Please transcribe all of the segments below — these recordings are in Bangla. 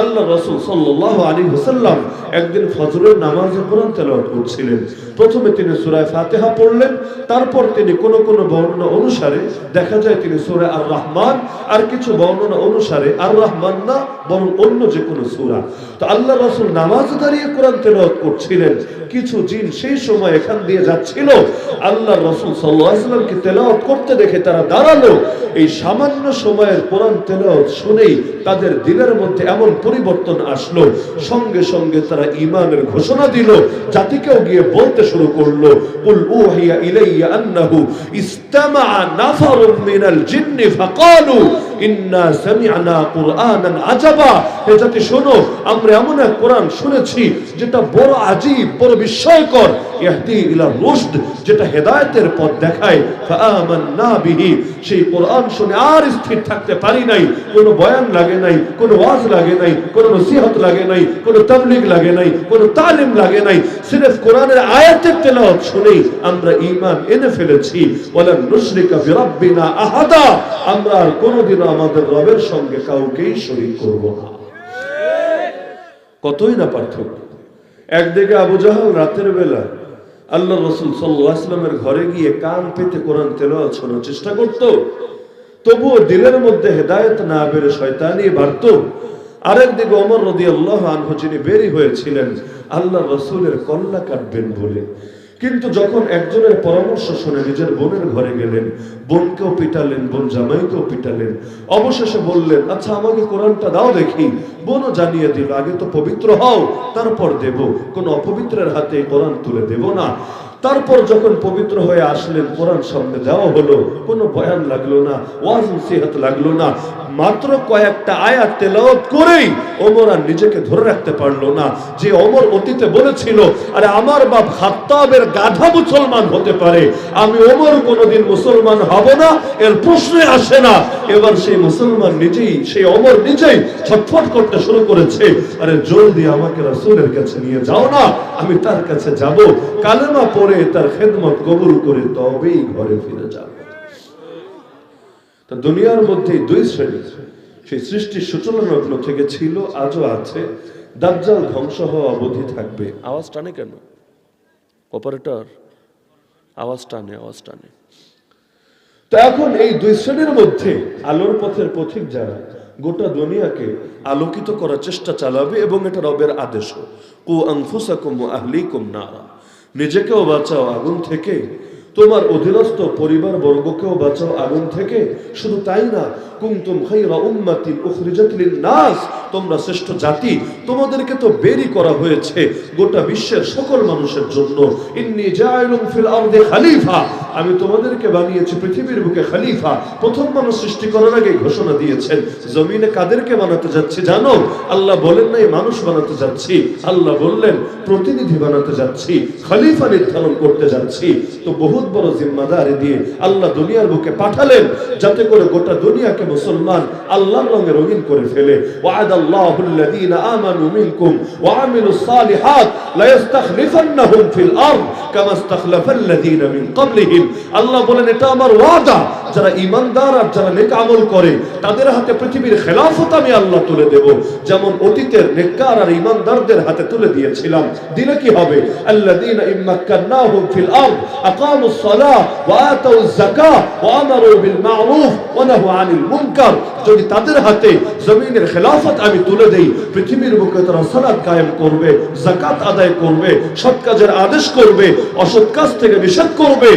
আল্লাহ রসুল সাল্লাহ আলী হুসাল্লাম একদিন ফজরের নামাজে কোরআন তেলাওয়াত করছিলেন। প্রথমে তিনি সুরায় ফাতেহা পড়লেন, তারপর তিনি কোন কোন বর্ণনা অনুসারে, দেখা যায় তিনি সুরায় আর রহমান আর কিছু বর্ণনা অনুসারে আর রহমান না, বরং অন্য যে কোনো সুরা। তো আল্লাহ রসুল নামাজ দাঁড়িয়ে কোরআন তেলাওয়াত করছিলেন। কিছু জিন সেই সময় এখান দিয়ে যাচ্ছিল। আল্লাহ রসুল সাল্লাহামকে তেলাওয়াত করতে দেখে তারা দাঁড়াল। এই সামান্য সময়ের কোরআন তেলাওয়াত শুনেই তাদের দিলের মধ্যে এমন পরিবর্তন আসলো। সঙ্গে সঙ্গে তারা ইমানের ঘোষণা দিল। জাতিকেও গিয়ে বলতে শুরু করল পথ দেখায়। সেই কোরআন শুনে আর স্থির থাকতে পারি নাই। কোনো বয়ান লাগে নাই, কোনো ওয়াজ লাগে নাই। কোনো নসিহত লাগে নাই, কোনো তাবলীগ লাগে নাই, কোনো তালিম লাগে নাই, সির্ফ কোরআনের আয়াতের তেলাওয়াত শুনেই আমরা ঈমান এনে ফেলেছি। ওয়ালান নুশরিকা বিরাব্বিনা আহাদা, আমরা আর কোনোদিনও আমাদের রবের সঙ্গে কাউকেই শরীক করব না। কতই না পার্থক্য। একদিকে আবু জাহাল রাতের বেলা আল্লাহ রসুল সাল্লামের ঘরে গিয়ে কান পেতে কোরআন তেলাওয়াত শোনার চেষ্টা করত, তবুও দিলের মধ্যে হেদায়েত না বেড়ে শয়তানি বাড়ত আরেক দিকে অমর আল্লাহ যিনি বেরি হয়েছিলেন, আল্লাহ রসুলের কল্লা কাটবেন বলে। কিন্তু যখন একজনের পরামর্শ শুনে নিজের বোনের ঘরে গেলেন, বোনকেও পিটালেন, বোন জামাইকেও পিটালেন, অবশেষে বললেন আচ্ছা আমাকে কোরআনটা দাও দেখি। বোনও জানিয়ে দিল, আগে তো পবিত্র হও, তারপর দেব। কোন অপবিত্রের হাতে কোরআন তুলে দেব না। তারপর যখন পবিত্র হয়ে আসলেন, কোরআন সামনে দেওয়া হলো, কোনো বয়ান লাগল না, ওয়াজ নসিহত লাগল না, মাত্র কয়েকটা আয়াত তেলাওয়াত করেই ওমর আর নিজেকে ধরে রাখতে পারল না। যে ওমর অতীতে বলেছিল, আরে আমার বাপ খাত্তাবের গাধা মুসলমান হতে পারে, আমি ওমর কোনোদিন মুসলমান হব না, এর প্রশ্নে আসে না। এবার সেই মুসলমান নিজেই, সেই অমর নিজেই ছটফট করতে শুরু করেছে, আরে জলদি আমাকে রাসূলের কাছে নিয়ে যাও না, আমি তার কাছে যাব। কালেমা পড়ে তার খেদমত কবুল করে তবেই ঘরে ফিরে যাব। তা দুনিয়ার মধ্যে দুই শ্রেণি, সেই সৃষ্টির সূচনা লগ্ন থেকে ছিল, আজও আছে। দাজ্জাল ধ্বংস হওয়া অবধি থাকবে। আওয়াজ টানে কেন? অপারেটর, আওয়াজ টানে আওয়াজ টানে। তো এখন এই দুই শ্রেণির মধ্যে আলোর পথের পথিক যারা, গোটা দুনিয়াকে আলোকিত করার চেষ্টা চালাবে এবং এটা রবের আদেশ। কু আনফুসাকুম ওয়া আহলিকুম নারা। নিজেকেও বাঁচাও আগুন থেকে। তোমার অধীনস্থ পরিবার বর্গকেও বাঁচাও আগুন থেকে। শুধু তাই না কুমতুম খাইরা উম্মাতিন উখরিজাত লিন-নাস, তোমরা শ্রেষ্ঠ জাতি, তোমাদেরকে তো বেরি করা হয়েছে গোটা বিশ্বের সকল মানুষের জন্য। ইন্নি জায়লুম ফিল আরদি খলিফা। আমি তোমাদেরকে বানিয়েছি পৃথিবীর বুকে খলিফা। প্রথম মানুষ সৃষ্টি করার আগে ঘোষণা দিয়েছেন, জমিনে কাদেরকে বানাতে যাচ্ছি জানো? আল্লাহ বলেন নাই, মানুষ বানাতে যাচ্ছি। আল্লাহ বললেন, প্রতিনিধি বানাতে যাচ্ছি, খলিফা নির্ধারণ করতে যাচ্ছি। তো বহুত বড় জিম্মাদারি দিয়ে আল্লাহ দুনিয়ার বুকে পাঠালেন, যাতে করে গোটা দুনিয়াকে মুসলমান আল্লাহর রঙে রঙিন করে ফেলে। ওয়াদ আল্লাহু আমানু মিনকুম ওয়া সালিহাত লা ইস্তাখলিফান্নাহুম ফিল আরদ কামা ইস্তাখলাফাল্লাযীনা মিন ক্বাবলিহিম। আল্লাহ বলেন এটা আমার ওয়াদা। যারা ঈমানদার আর যারা নেক আমল করে, তাদের হাতে পৃথিবীর খেলাফত আমি আল্লাহ তুলে দেব। যেমন অতীতের নেককার আর ঈমানদারদের হাতে তুলে দিয়েছিলাম। দিলে কি হবে? যদি তাদের হাতে জমিনের খেলাফত আমি তুলে দেই, পৃথিবীর বুকে তারা কায়েম করবে আদায় করবে, সৎ কাজের আদেশ করবে, অসৎ কাজ থেকে নিষেধ করবে।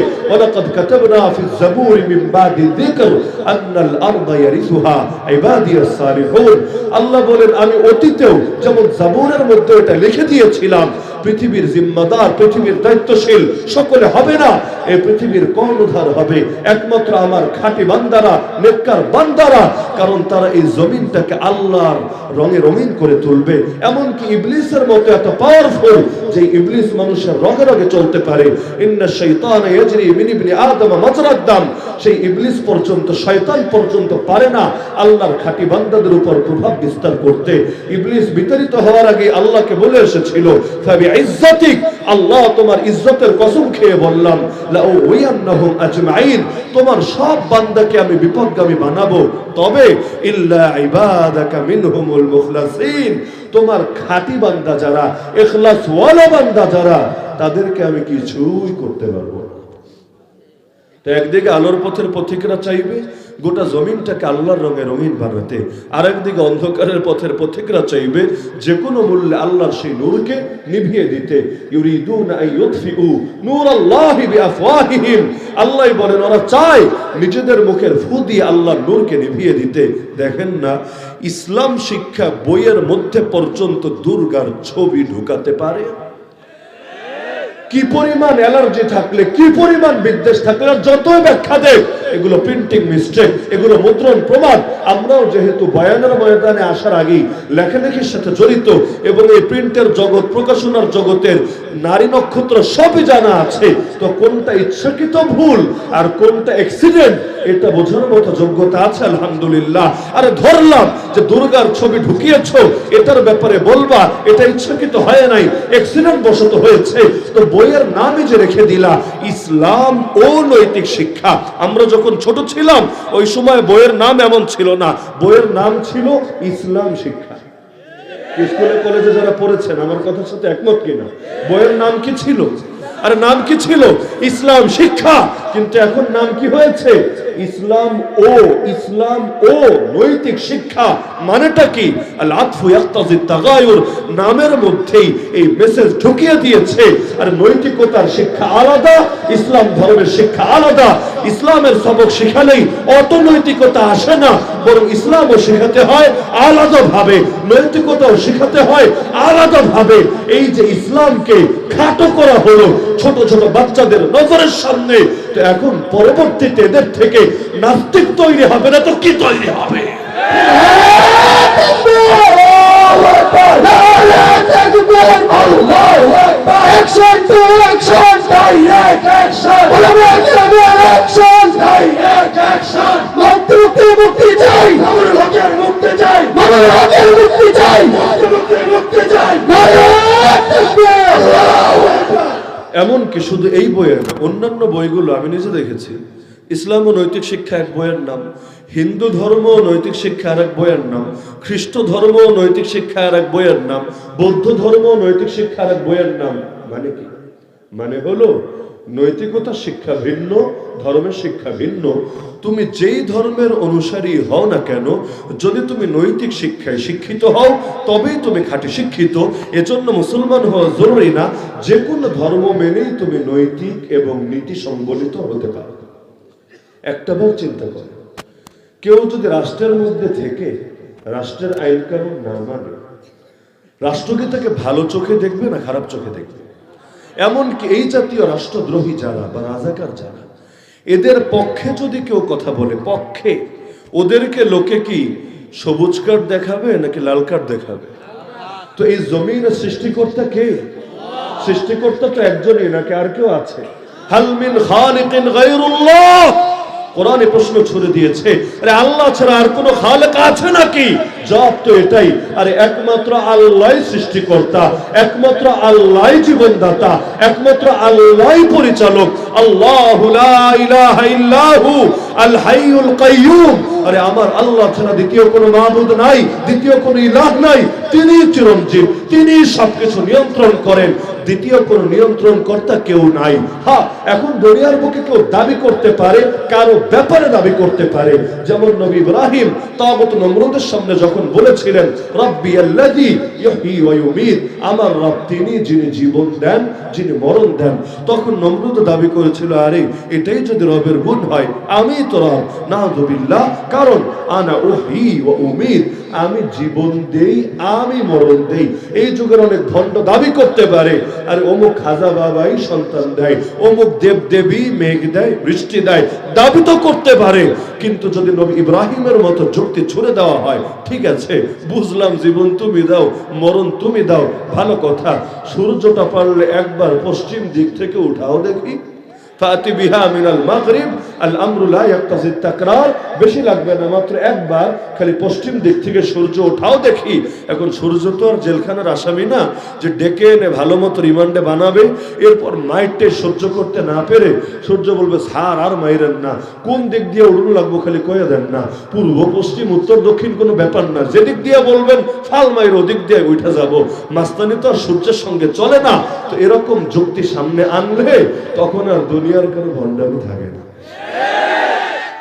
মিন যিকর আন্নাল আরদা ইয়ারিসুহা ইবাদিয়াস সালিহুন। আল্লাহ বলেন, আমি অতীতেও যেমন জাবুরের মধ্যে এটা লিখে দিয়েছিলাম পৃথিবীর জিম্মাদার, পৃথিবীর দায়িত্বশীল, সকলে হবে না। এই পৃথিবীর কর্ণধার হবে। একমাত্র আমার খাঁটি বান্দারা, নেককার বান্দারা, কারণ তারা এই জমিনটাকে আল্লাহর রঙে রঙিন করে তুলবে। এমনকি ইবলিসের মতো এত পাওয়ারফুল যে ইবলিস মানুষের রগে রগে চলতে পারে। ইন্না শাইতান ইয়াজরি মিন ইবনি আদম মাজরাদ দাম। সেই ইবলিস পর্যন্ত, শয়তান পর্যন্ত পারে না আল্লাহর খাঁটি বান্দাদের উপর প্রভাব বিস্তার করতে। ইবলিস বিতাড়িত হওয়ার আগে আল্লাহকে বলে এসেছিল, ফাবি খেয়ে বললাম লা উয়ান্নাহুম আজমাইন, তোমার সব বান্দাকে আমি বিপদগামী বানাবো। তবে ইল্লা ইবাদাকা মিনহুমুল তোমার খাঁটি বান্দা যারা ইখলাস ওয়ালা বান্দা যারা, তাদেরকে আমি কিছুই করতে পারব না। তো একদিকে আলোর পথের পথিকরা চাইবে গোটা জমিনটাকে আল্লাহর রঙে রঙিন বানাতে। আর একদিকে অন্ধকারের পথের পথিকরা চাইবে যে কোনো মূল্যে আল্লাহর সেই নূরকে নিভিয়ে দিতে। আল্লাহ বলেন, ওরা চায় নিজেদের মুখের ফু দিয়ে আল্লাহর নূরকে নিভিয়ে দিতে। দেখেন না, ইসলাম শিক্ষা বইয়ের মধ্যে পর্যন্ত দুর্গার ছবি ঢুকাতে পারে? কি পরিমাণ অ্যালার্জি থাকলে, কি পরিমাণ বিদ্বেষ থাকলে যত ব্যাখ্যা দেয় এগুলো প্রিন্টিং মিস্টেক এগুলো মুদ্রণ প্রমাণ আমরাও যেহেতু বয়ানের ময়দানে আসার আগেই লেখালেখির সাথে জড়িত, এবং এই প্রিন্টের জগৎ, প্রকাশনার জগতের নারী নক্ষত্র সবই জানা আছে। তো কোনটা ইচ্ছাকৃত ভুল আর কোনটা অ্যাক্সিডেন্ট এটা বোঝার মতো যোগ্যতা আছে, আলহামদুলিল্লাহ। আরে ধরলাম যে দুর্গার ছবি ঢুকিয়েছ, এটার ব্যাপারে বলবা, এটা ইচ্ছাকৃত হয় নাই অ্যাক্সিডেন্ট বশত হয়েছে। তো বইয়ের নামই যে রেখে দিলা, ইসলাম ও নৈতিক শিক্ষা। আমরা যখন ছোট ছিলাম, ওই সময় বইয়ের নাম এমন ছিল না। বইয়ের নাম ছিল ইসলাম শিক্ষা। স্কুলে, কলেজে যারা পড়েছেন, আমার কথার সাথে একমত কিনা? বইয়ের নাম কি ছিল? আর, নাম কি ছিল? ইসলাম, শিক্ষা কিন্তু এখন নাম কি হয়েছে? ইসলাম ও ইসলাম ও, নৈতিক শিক্ষা মানেটা কি? নামের মধ্যেই এই মেসেজ ঢুকিয়ে দিয়েছে। আর নৈতিকতার শিক্ষা আলাদা, ইসলাম ধর্মের শিক্ষা আলাদা। ইসলামের সবক শিখালেই অর্থনৈতিকতা আসে না, বরং ইসলামও শেখাতে হয় আলাদা ভাবে নৈতিকতাও শেখাতে হয় আলাদা ভাবে এই যে ইসলামকে খাটো করা হলো, ছোট ছোট বাচ্চাদের নজরের সামনে তো এখন পরবর্তীতে এদের থেকে নাস্তিক তৈরি হবে না তো কি তৈরি হবে. মুক্তি চাই, মুক্তি চাই, মুক্তি চাই, মুক্তি মুক্তি চাই। নারায়ণ তাকবীর, আল্লাহু আকবার। এমনকি শুধু এই বইয়ের না, অন্যান্য বইগুলো আমি নিজে দেখেছি। ইসলাম ও নৈতিক শিক্ষা এক বইয়ের নাম হিন্দু ধর্ম ও নৈতিক শিক্ষা আর এক বইয়ের নাম খ্রিস্ট ধর্ম ও নৈতিক শিক্ষা আর এক বইয়ের নাম বৌদ্ধ ধর্ম ও নৈতিক শিক্ষা আর এক বইয়ের নাম। মানে কি? মানে হলো নৈতিকতা শিক্ষা ভিন্ন, ধর্মের শিক্ষা ভিন্ন। তুমি যেই ধর্মের অনুসারী হও না কেন, যদি তুমি নৈতিক শিক্ষায় শিক্ষিত হও, তবেই তুমি খাঁটি শিক্ষিত। এজন্য মুসলমান হওয়া জরুরি না যে কোনো ধর্ম মেনেই তুমি নৈতিক এবং নীতি সম্বলিত হতে পারো। একটা বার চিন্তা করো, কেউ যদি রাষ্ট্রের মধ্যে থেকে রাষ্ট্রের আইন কানুন না মানে রাষ্ট্র কি তাকে ভালো চোখে দেখবে না খারাপ চোখে দেখবে? এমনকি এই জাতীয় রাষ্ট্রদ্রোহী যারা বা রাজাকার যারা, এদের পক্ষে যদি কেউ কথা বলে, পক্ষে, ওদেরকে লোকে কি সবুজ কার্ড দেখাবে নাকি লাল কার্ড দেখাবে? তো এই জমিনের সৃষ্টিকর্তা কে? সৃষ্টিকর্তা তো একজনই, নাকি আর কেউ আছে? হালমিন খালিকিন গায়রুল্লাহ! কোরআনে প্রশ্ন ছুড়ে দিয়েছে, আরে আল্লাহ ছাড়া আর কোনো খালেক আছে নাকি? জবাব তো এটাই, আরে একমাত্র আল্লাহ সৃষ্টিকর্তা, একমাত্র আল্লাহ জীবনদাতা, একমাত্র আল্লাহ পরিচালক, আল্লাহু ইলাহা ইল্লাহু। আল হাইয়ুল কাইয়ুম। আরে আমার আল্লাহ ছাড়া দ্বিতীয় কোনো মাবুদ নাই, দ্বিতীয় কোনো ইলাহ নাই। তিনি চিরঞ্জীব, তিনি সবকিছু নিয়ন্ত্রণ করেন। দ্বিতীয় কোনো নিয়ন্ত্রণ কর্তা কেউ নাই। হ্যাঁ এখন বুকে কেউ দাবি করতে পারে, কারও ব্যাপারে দাবি করতে পারে। যেমন নবী ইব্রাহিম নমরুদের সামনে যখন বলেছিলেন, রব্বি ইহয়ী ওয়া ইউমীত আমার রব তিনি যিনি জীবন দেন, যিনি মরণ দেন। তখন নমরুদ দাবি করেছিল, আরে, এটাই যদি রবের গুণ হয়, আমি তো রব নাউযুবিল্লাহ কারণ আনা উহয়ী ওয়া উমীত। আমি জীবন দেই, আমি মরণ দেই। এই যুগের অনেক ভণ্ড দাবি করতে পারে। আর অমুক খাজা বাবাই সন্তান দেয়, অমুক দেব দেবী মেঘ দেয়, বৃষ্টি দেয়, দাবি তো করতে পারে। কিন্তু যদি নবী ইব্রাহিমের মতো যুক্তি ছুড়ে দেওয়া হয়, ঠিক আছে, বুঝলাম জীবন তুমি দাও, মরণ তুমি দাও, ভালো কথা। সূর্যটা পারলে একবার পশ্চিম দিক থেকে উঠাও দেখি। ফাতি বিহা মিনাল মাগরিব, আল আমরু লা ইয়াক্তাজি তাকরার। বেশি লাগবে না, মাত্র একবার খালি পশ্চিম দিক থেকে সূর্য ওঠাও দেখি। এখন সূর্য তো আর জেলখানার আসামি না, যে ডেকে এনে ভালো রিমান্ডে বানাবে, এরপর মাইটে সহ্য করতে না পেরে সূর্য বলবে, স্যার, আর মাইরেন না। কোন দিক দিয়ে উড়ুন লাগবো খালি কয়ে দেন না। পূর্ব, পশ্চিম, উত্তর, দক্ষিণ কোনো ব্যাপার না। যেদিক দিয়ে বলবেন, ফাল মাইর, ওদিক দিয়ে উঠে যাব। মাস্তানি তো আর সূর্যের সঙ্গে চলে না। তো এরকম যুক্তি সামনে আনলে তখন আর দুনিয়ার কোনো ভণ্ডামি থাকে না।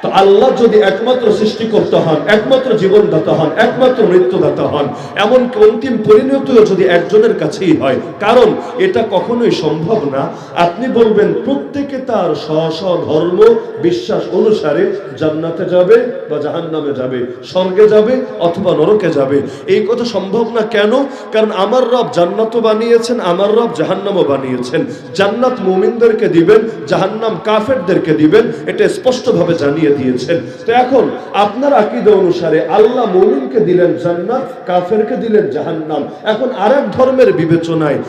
তো আল্লাহ যদি একমাত্র সৃষ্টিকর্তা হন, একমাত্র জীবনদাতা হন, একমাত্র মৃত্যুদাতা হন, এমনকি অন্তিম পরিণতিও যদি একজনের কাছেই হয়, কারণ এটা কখনোই সম্ভব না। আপনি বলবেন, প্রত্যেকে তার স্ব ধর্ম, বিশ্বাস অনুসারে জান্নাতে যাবে বা জাহান্নামে যাবে, স্বর্গে যাবে অথবা নরকে যাবে। এই কথা সম্ভব না কেন? কারণ আমার রব জান্নাতও বানিয়েছেন, আমার রব জাহান্নামও বানিয়েছেন। জান্নাত মুমিনদেরকে দিবেন, জাহান্নাম কাফেরদেরকে দিবেন, এটা স্পষ্টভাবে জানিয়ে দিয়েছেন। তো এখন আপনার আকিদে অনুসারে আল্লাহ মমিনকে দিলেন জান্নাত, কাফেরকে দিলেন জাহান্নাম। এখন আরেক ধর্মের বিবেচনায়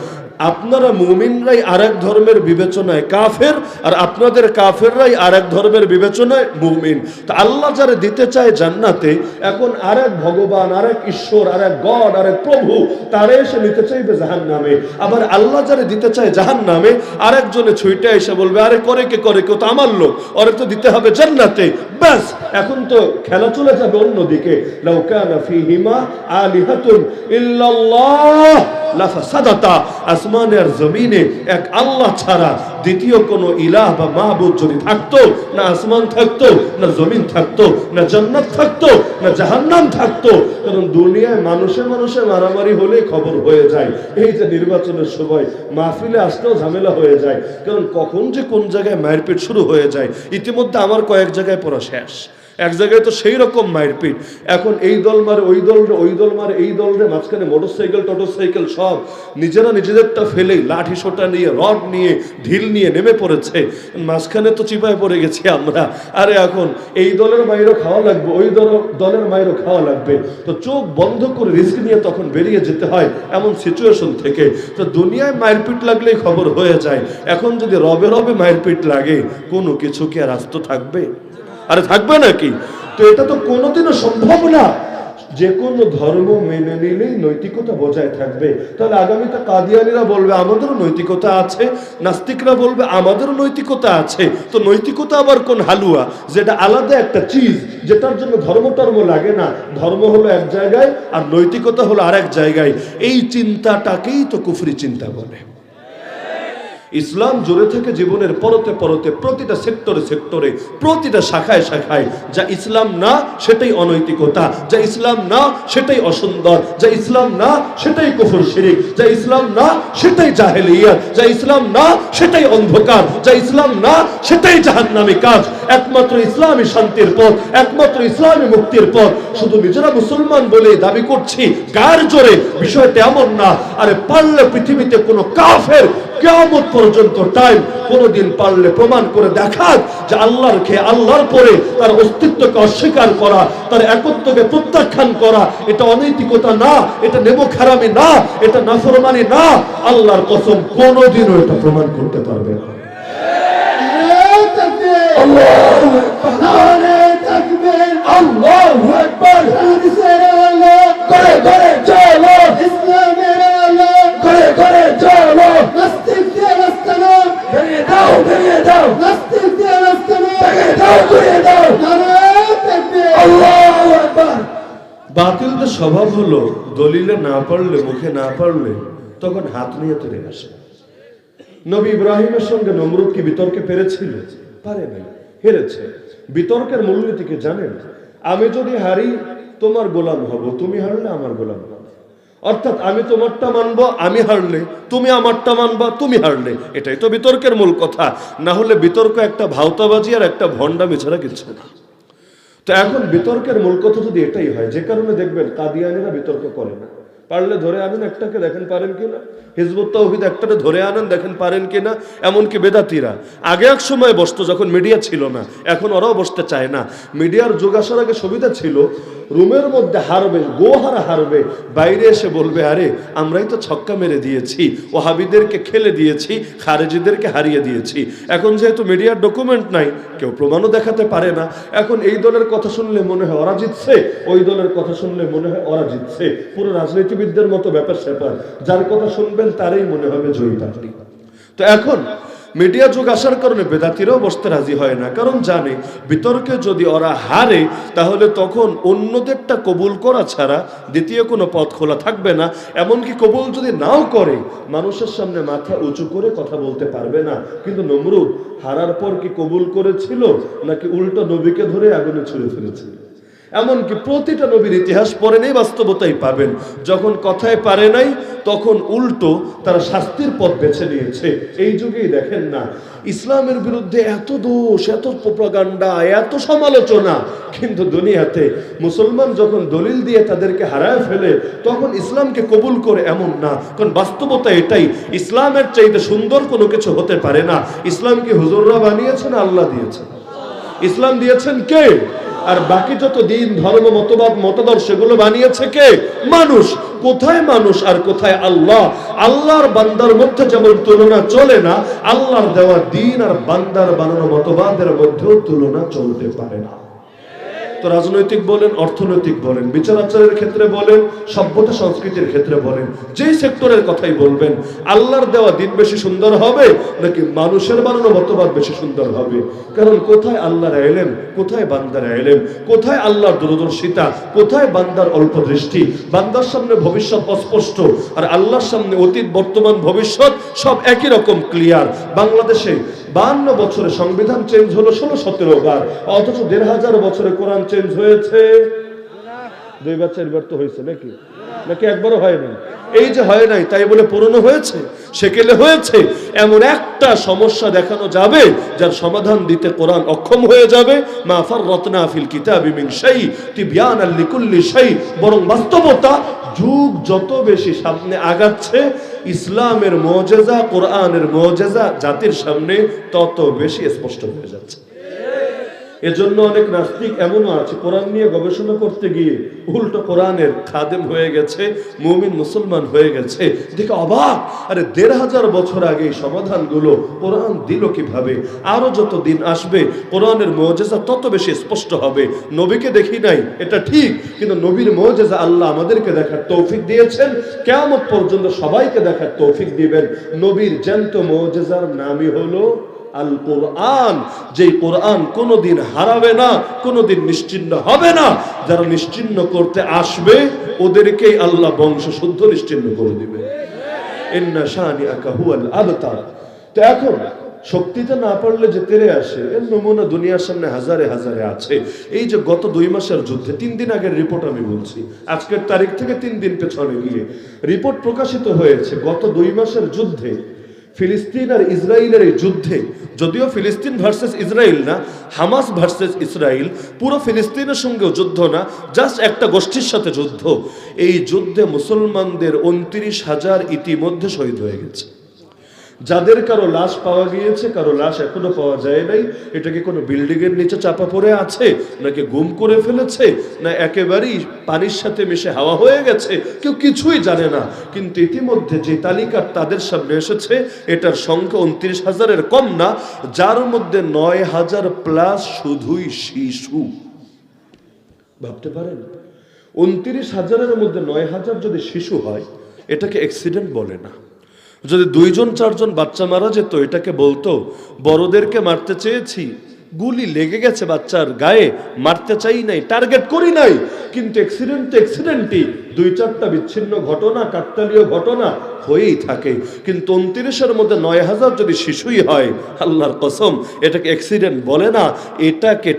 আপনারা মুমিনরাই আরেক ধর্মের বিবেচনায় কাফের, আর আপনাদের কাফেররাই আরেক ধর্মের বিবেচনায় মুমিন। তা আল্লাহ যারা দিতে চায় জান্নাতে, এখন আরেক ভগবান, আরেক ঈশ্বর, আরেক গড, আরেক প্রভু, তারে এসে নিতে চাইবে জাহান নামে আবার আল্লাহ যারা দিতে চায় জাহান নামে আরেকজনে ছুইটা এসে বলবে, আরে, করে কে, করে কেউ তো আমার লোক, ওরে তো দিতে হবে জান্নাতে। ব্যাস, এখন তো খেলা চলে যাবে অন্যদিকে। লাউকানা ফিহিমা আলিহাতুন ইল্লাল্লাহ। লাফাসাদাতা আসমানে আর জমিনে এক আল্লাহ ছাড়া দ্বিতীয় কোনো ইলাহ বা মাহবুদ যদি থাকতো, না আসমান থাকতো, না জমিন থাকতো, না থাকতো, না জাহান্নাম থাকতো, কারণ দুনিয়ায় মানুষে মানুষে মারামারি হলে খবর হয়ে যায়। এই যে নির্বাচনের সময় মাহফিলে আসতেও ঝামেলা হয়ে যায়, কারণ কখন যে কোন জায়গায় মায়ের পেট শুরু হয়ে যায়, ইতিমধ্যে আমার কয়েক জায়গায় পড়া শেষ। এক জায়গায় তো সেই রকম মায়ের পিঠ। এখন এই দল মারে, ওই দল রে, ওই দল মারে, এই দল রে, মাঝখানে মোটর সাইকেল টোটর সাইকেল সব নিজেরা নিজেদেরটা ফেলেই লাঠি সোটা নিয়ে, রড নিয়ে, ঢিল নিয়ে নেমে পড়েছে। মাঝখানে তো চিপায় পড়ে গেছি আমরা। আরে এখন এই দলের মায়েরও খাওয়া লাগবে, ওই দল, দলের মায়েরও খাওয়া লাগবে। তো চোখ বন্ধ করে রিস্ক নিয়ে তখন বেরিয়ে যেতে হয় এমন সিচুয়েশন থেকে। তো দুনিয়ায় মায়ের পিঠ লাগলেই খবর হয়ে যায়। এখন যদি রবে রবে মায়ের পিঠ লাগে, কোনো কিছু কি আর আস্ত থাকবে? আরে থাকবে নাকি? তো এটা তো কোনোদিনও সম্ভব না। যে কোনো ধর্ম মেনে নিলেই নৈতিকতা বজায় থাকবে। তাহলে আগামীতে কাদিয়ানিরা বলবে, আমাদেরও নৈতিকতা আছে। নাস্তিকরা বলবে, আমাদেরও নৈতিকতা আছে। তো নৈতিকতা আবার কোন হালুয়া? যেটা আলাদা একটা চিজ, যেটার জন্য ধর্ম টর্ম লাগে না। ধর্ম হলো এক জায়গায় আর নৈতিকতা হলো আরেক জায়গায়। এই চিন্তাটাকেই তো কুফরি চিন্তা বলে। ইসলাম জুড়ে থাকে জীবনের পরতে পরতে, প্রতিটা সেক্টরে সেক্টরে, প্রতিটা শাখায় শাখায়। যা ইসলাম না, সেটাই অনৈতিকতা। যা ইসলাম না, সেটাই অসুন্দর। যা ইসলাম না, সেটাই কুফর শিরিক। যা ইসলাম না, সেটাই জাহেলিয়াত। যা ইসলাম না, সেটাই অন্ধকার। যা ইসলাম না, সেটাই জাহান্নামী কাজ। একমাত্র ইসলামী শান্তির পথ, একমাত্র ইসলামী মুক্তির পথ। শুধু নিজেরা মুসলমান বলে দাবি করছি, গায়ের জোরে, বিষয়টা এমন না। আরে পারলে পৃথিবীতে কোনো কাফের কেমন পর্যন্ত টাইম কোনোদিন পারলে প্রমাণ করে দেখাক যে আল্লাহর খেয়ে আল্লাহর পরে তার অস্তিত্বকে অস্বীকার করা তার একত্বকে প্রত্যাখ্যান করা এটা অনৈতিকতা না এটা নেব খারামি না এটা নাফরমানি না আল্লাহর কসম কোনোদিনও এটা প্রমাণ করতে পারবে না। আল্লাহু আকবার হাদিসের আলো করে করে চলো ইসলামের আলো করে করে চলো নাস্তিক দিয়ে রাস্তানো ভেঙে দাও ভেঙে দাও নাস্তিক দিয়ে রাস্তানো ভেঙে দাও করে দাও নারায়ে তাকবীর আল্লাহু আকবার বাতিলদের স্বভাব হলো, দলিলে না পারলে, মুখে না পারলে তখন হাত নিয়ে তুলে আসে। নবী ইব্রাহিমের সঙ্গে নমরুদ কি বিতর্কে পেরেছিল? পারে নাই, হেরেছে। বিতর্কের মূলনীতি কি জানেন? আমি যদি হারি, তোমার গোলাম হব, তুমি হারলে আমার গোলাম অর্থাৎ আমি তোমারটা মানবো, আমি হারলে, তুমি আমারটা মানবা, তুমি হারলে। এটাই তো বিতর্কের মূল কথা। না হলে বিতর্ক একটা ভাওতাবাজি আর একটা ভণ্ডামি ছাড়া কিছু না। তো এখন বিতর্কের মূল কথা যদি এটাই হয়, যে কারণে দেখবেন কাদিয়ানিরা বিতর্ক করে না। পারলে ধরে আনেন একটাকে, দেখেন পারেন কিনা হিজবুত তৌহিদ একটাকে ধরে আনেন, দেখেন পারেন কিনা এমনকি বেদাতিরা। আগে এক সময় বসতো যখন মিডিয়া ছিল না, এখন ওরাও বসতে চায় না। মিডিয়ার যুগ আসার আগে সুবিধা ছিল, রুমের মধ্যে হারবে, গোহারা হারবে, বাইরে এসে বলবে, আরে, আমরাই তো ছক্কা মেরে দিয়েছি ও হাবিদেরকে খেলে দিয়েছি, খারেজিদেরকে হারিয়ে দিয়েছি। এখন যেহেতু মিডিয়ার ডকুমেন্ট নাই, কেউ প্রমাণও দেখাতে পারে না। এখন এই দলের কথা শুনলে মনে হয় ওরা জিতছে, ওই দলের কথা শুনলে মনে হয় ওরা জিতছে। পুরো রাজনীতিবিদদের মতো ব্যাপার স্যাপার। যার কথা শুনবেন, তারই মনে হবে জয়ী তো এখন মিডিয়া যুগ আসার কারণে বেদাতিরাও বসতে রাজি হয় না। কারণ জানে, বিতর্কে যদি ওরা হারে, তাহলে তখন অন্যদেরটা কবুল করা ছাড়া দ্বিতীয় কোনো পথ খোলা থাকবে না। এমনকি কবুল যদি নাও করে, মানুষের সামনে মাথা উঁচু করে কথা বলতে পারবে না। কিন্তু নমরুদ, হারার পর কি কবুল করেছিল, নাকি উল্টো নবীকে ধরে আগুনে ছুঁড়ে ফেলেছিল? এমনকি প্রতিটা নবীর ইতিহাস পড়ে নেই, বাস্তবতাই পাবেন। যখন কথায় পারে নাই, তখন উল্টো তারা শাস্তির পথ বেছে নিয়েছে। এই যুগেই দেখেন না, ইসলামের বিরুদ্ধে এত দোষ, এত প্রোপাগান্ডা, এত সমালোচনা। কিন্তু দুনিয়াতে মুসলমান যখন দলিল দিয়ে তাদেরকে হারায় ফেলে, তখন ইসলামকে কবুল করে এমন না। কারণ বাস্তবতা এটাই, ইসলামের চাইতে সুন্দর কোনো কিছু হতে পারে না। ইসলামকে হুজুররা বানিয়েছেন আল্লাহ দিয়েছেন? ইসলাম দিয়েছেন কে? আর বাকি যত দিন, ধর্ম, মতবাদ, মতাদর্শ সেগুলো বানিয়েছে কে? মানুষ। কোথায় মানুষ আর কোথায় আল্লাহ? আল্লাহর বান্দার মধ্যে যেমন তুলনা চলে না, আল্লাহর দেওয়া দিন আর বান্দার বানানো মতবাদের মধ্যেও তুলনা চলতে পারে না। তো রাজনৈতিক বলেন, অর্থনৈতিক বলেন, বিচার আচারের ক্ষেত্রে বলেন, সভ্যতা সংস্কৃতির ক্ষেত্রে বলেন, যে সেক্টরের কথাই বলবেন, আল্লাহর দেওয়া দিন বেশি সুন্দর হবে নাকি মানুষের বানানো মতবাদ বেশি সুন্দর হবে? কারণ কোথায় আল্লাহর এলেম, কোথায় বান্দার এলেম, কোথায় আল্লাহর দূরদর্শিতা, কোথায় বান্দার অল্প দৃষ্টি, বান্দার সামনে ভবিষ্যৎ অস্পষ্ট, আর আল্লাহর সামনে অতীত, বর্তমান, ভবিষ্যৎ সব একই রকম ক্লিয়ার বাংলাদেশে বান্ন বছরে সংবিধান চেঞ্জ হলো ষোলো, সতেরো বার, অথচ দেড় হাজার বছরে কোরআন চেঞ্জ হয়েছে? দুইবার চারবার তো হয়েছে নাকি? নাকি একবারও হয় নাই? এই যে হয় নাই, তাই বলে পুরনো হয়েছে? সেকেলে হয়েছে? এমন একটা সমস্যা দেখানো যাবে, যার সমাধান দিতে কোরআন অক্ষম হয়ে যাবে। মা ফাররাতনা ফিল শাই। বরং বাস্তবতা যুগ যত বেশি সামনে আগাচ্ছে, ইসলামের মজেজা, কোরআনের মজেজা, জাতির সামনে তত বেশি স্পষ্ট হয়ে যাচ্ছে। এজন্য অনেক নাস্তিক এমনও আছে, কোরআন নিয়ে গবেষণা করতে গিয়ে উল্টো কোরআনের খাদেম হয়ে গেছে, মুমিন মুসলমান হয়ে গেছে। দেখে অবাক, আরে দেড় হাজার বছর আগে এই সমাধানগুলো কোরআন দিল কীভাবে? আরও যত দিন আসবে, কোরআনের মৌজেজা তত বেশি স্পষ্ট হবে। নবীকে দেখি নাই, এটা ঠিক, কিন্তু নবীর মৌজেজা আল্লাহ আমাদেরকে দেখার তৌফিক দিয়েছেন। কেমন পর্যন্ত সবাইকে দেখার তৌফিক দিবেন। নবীর জ্যান্ত মৌজেজার নামই হলো আল কোরআন যেই কোরআন কোনোদিন হারাবে না, কোনোদিন নিশ্চিন্ন হবে না। যারা নিশ্চিন্ন করতে আসবে আল্লাহ বংশ শুদ্ধ নিশ্চিন্ন করে দিবে। এখন, শক্তিতে না পারলে যে তেরে আসে, এর নমুনা দুনিয়ার সামনে হাজারে হাজারে আছে। এই যে গত দুই মাসের যুদ্ধে, তিন দিন আগের রিপোর্ট আমি বলছি। আজকের তারিখ থেকে তিন দিন পেছনে গিয়ে রিপোর্ট প্রকাশিত হয়েছে। গত দুই মাসের যুদ্ধে ফিলিস্তিন আর ইসরায়েলের এই যুদ্ধে, যদিও ফিলিস্তিন ভার্সেস ইসরায়েল না, হামাস ভার্সেস ইসরায়েল পুরো ফিলিস্তিনের সঙ্গেও যুদ্ধ না জাস্ট একটা গোষ্ঠীর সাথে যুদ্ধ। এই যুদ্ধে মুসলমানদের উনত্রিশ হাজার ইতিমধ্যে শহীদ হয়ে গেছে। যাদের কারও লাশ পাওয়া গিয়েছে, কারও লাশ এখনও পাওয়া যায় নাই, এটা কি কোনো বিল্ডিং এর নিচে চাপা পড়ে আছে, নাকি গুম করে ফেলেছে, না একেবারেই পানির সাথে মিশে হাওয়া হয়ে গেছে, কেউ কিছুই জানে না। কিন্তু ইতিমধ্যে যে তালিকা তাদের সামনে এসেছে, এটার সংখ্যা উনত্রিশ হাজারের কম না, যার মধ্যে নয় হাজার প্লাস শুধুই শিশু। ভাবতে পারেন, উনত্রিশ হাজারের মধ্যে নয় হাজার যদি শিশু হয়, এটাকে অ্যাক্সিডেন্ট বলে না। যদি দুইজন, চারজন বাচ্চা মারা যেত, এটাকে বলতো, বড়দেরকে মারতে চেয়েছি, গুলি লেগে গেছে বাচ্চার গায়ে, মারতে চাই নাই, টার্গেট করি নাই, কিন্তু অ্যাক্সিডেন্ট অ্যাক্সিডেন্টই দুই চারটা বিচ্ছিন্ন ঘটনা, কাকতালীয় ঘটনা হয়েই থাকে। কিন্তু উনত্রিশের মধ্যে নয় হাজার যদি শিশুই হয়, আল্লাহর কসম, এটাকে অ্যাক্সিডেন্ট বলে না, এটাকে